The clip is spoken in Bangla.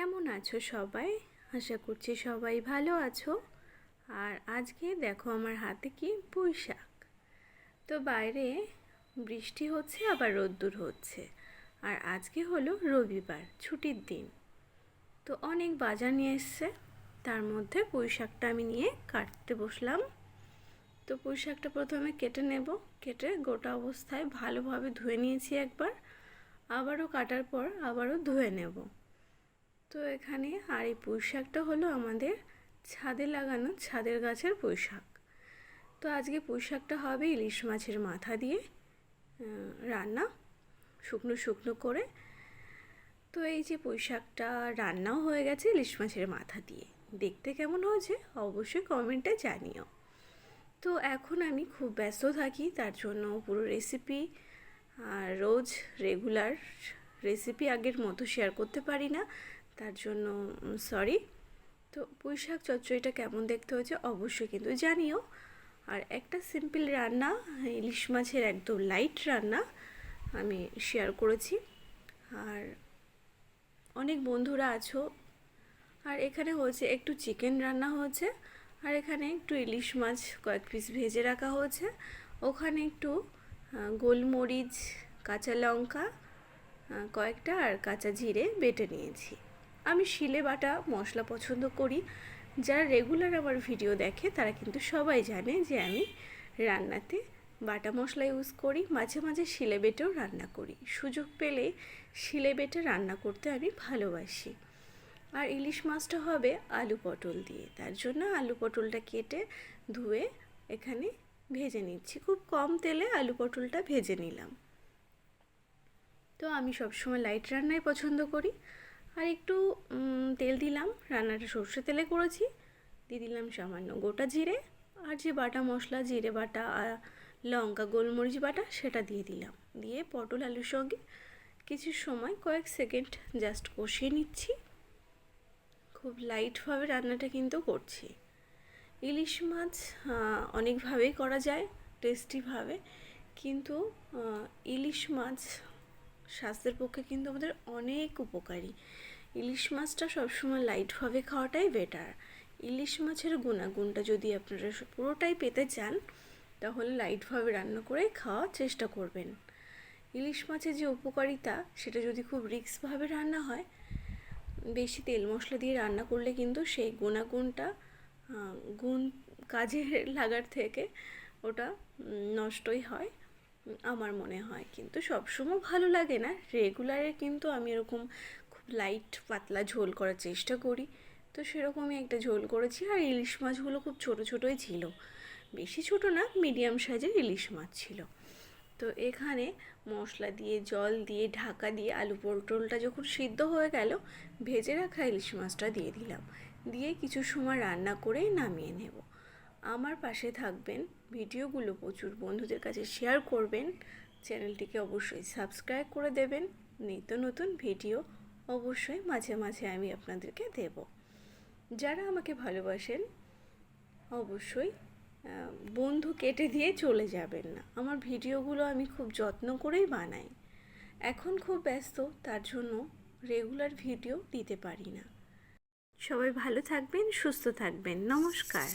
কেমন আছো সবাই? আশা করছি সবাই ভালো আছো। আর আজকে দেখো আমার হাতে কি? শাক তো বাইরে বৃষ্টি হচ্ছে, আবার রোদ্দুর হচ্ছে। আর আজকে হলো রবিবার, ছুটির দিন। তো অনেক বাজার নিয়ে এসছে, তার মধ্যে পুঁই শাকটা আমি নিয়ে কাটতে বসলাম। তো পুঁই শাকটা প্রথমে কেটে নেব। কেটে গোটা অবস্থায় ভালোভাবে ধুয়ে নিয়েছি একবার। আবারও কাটার পর আবারও ধুয়ে নেব। তো এখানে, আর এই পুঁই শাকটা হলো আমাদের ছাদে লাগানো ছাদের গাছের পুঁই শাক তো আজকে পুঁই হবে ইলিশ মাছের মাথা দিয়ে রান্না, শুকনো শুকনো করে। তো এই যে পুঁই শাকটা রান্নাও হয়ে গেছে ইলিশ মাছের মাথা দিয়ে। দেখতে কেমন হয়েছে অবশ্যই কমেন্টে জানিও। তো এখন আমি খুব ব্যস্ত থাকি, তার জন্য পুরো রেসিপি আর রোজ রেগুলার রেসিপি আগের মতো শেয়ার করতে পারি না। তার জন্য সরি তো পুঁই শাক চচ্চড়িটা কেমন দেখতে হয়েছে অবশ্যই কিন্তু জানিও। আর একটা সিম্পল রান্না, ইলিশ মাছের একদম লাইট রান্না আমি শেয়ার করেছি। আর অনেক বন্ধুরা আছো। আর এখানে হয়েছে একটু চিকেন রান্না হয়েছে। আর এখানে একটু ইলিশ মাছ কয়েক পিস ভেজে রাখা হয়েছে। ওখানে একটু গোলমরিচ, কাঁচা লঙ্কা কয়েকটা আর কাঁচা জিরে বেটে নিয়েছি। আমি শিলে বাটা মশলা পছন্দ করি। যারা রেগুলার আমার ভিডিও দেখে, তারা কিন্তু সবাই জানে যে আমি রান্নাতে বাটা মশলা ইউজ করি, মাঝে মাঝে শিলে বেটেও রান্না করি। সুযোগ পেলে শিলে বেটে রান্না করতে আমি ভালোবাসি। আর ইলিশ মাছটা হবে আলু পটল দিয়ে। তার জন্য আলু পটলটা কেটে ধুয়ে এখানে ভেজে নিচ্ছি। খুব কম তেলে আলু পটলটা ভেজে নিলাম। তো আমি সবসময় লাইট রান্নাই পছন্দ করি। আর একটু তেল দিলাম, রান্নাটা সর্ষে তেলে করেছি। দিয়ে দিলাম সামান্য গোটা জিরে আর যে বাটা মশলা, জিরে বাটা লঙ্কা, গোলমরিচ বাটা সেটা দিয়ে দিলাম। দিয়ে পটল, আলুর সঙ্গে কিছু সময়, কয়েক সেকেন্ড জাস্ট কষিয়ে নিচ্ছি। খুব লাইটভাবে রান্নাটা কিন্তু করছি। ইলিশ মাছ অনেকভাবেই করা যায় টেস্টিভাবে কিন্তু ইলিশ মাছ স্বাস্থ্যের পক্ষে কিন্তু আমাদের অনেক উপকারী। ইলিশ মাছটা সবসময় লাইটভাবে খাওয়াটাই বেটার ইলিশ মাছের গুণাগুণটা যদি আপনারা পুরোটাই পেতে চান, তাহলে লাইটভাবে রান্না করে খাওয়ার চেষ্টা করবেন। ইলিশ মাছের যে উপকারিতা, সেটা যদি খুব রিক্সভাবে রান্না হয়, বেশি তেল মশলা দিয়ে রান্না করলে কিন্তু সেই গুণাগুণটা গুণ কাজে লাগার থেকে ওটা নষ্টই হয়। আমার মনে হয়। কিন্তু সবসময় ভালো লাগে না। রেগুলারে কিন্তু আমি এরকম খুব লাইট পাতলা ঝোল করার চেষ্টা করি। তো সেরকমই একটা ঝোল করেছি। আর ইলিশ মাছগুলো খুব ছোটো ছোটোই ছিল। বেশি ছোটো না মিডিয়াম সাইজের ইলিশ মাছ ছিল। তো এখানে মশলা দিয়ে, জল দিয়ে, ঢাকা দিয়ে আলু পটলটা যখন সিদ্ধ হয়ে গেল, ভেজে রাখা ইলিশ মাছটা দিয়ে দিলাম। দিয়ে কিছু সময় রান্না করে নামিয়ে নেব। আমার পাশে থাকবেন, ভিডিওগুলো প্রচুর বন্ধুদের কাছে শেয়ার করবেন, চ্যানেলটিকে অবশ্যই সাবস্ক্রাইব করে দেবেন, নিত্য নতুন ভিডিও অবশ্যই মাঝে মাঝে আমি আপনাদেরকে দেব। যারা আমাকে ভালোবাসেন, অবশ্যই বন্ধু কেটে দিয়ে চলে যাবেন না। আমার ভিডিওগুলো আমি খুব যত্ন করেই বানাই। এখন খুব ব্যস্ত, তার জন্য রেগুলার ভিডিও দিতে পারি না। সবাই ভালো থাকবেন, সুস্থ থাকবেন। নমস্কার।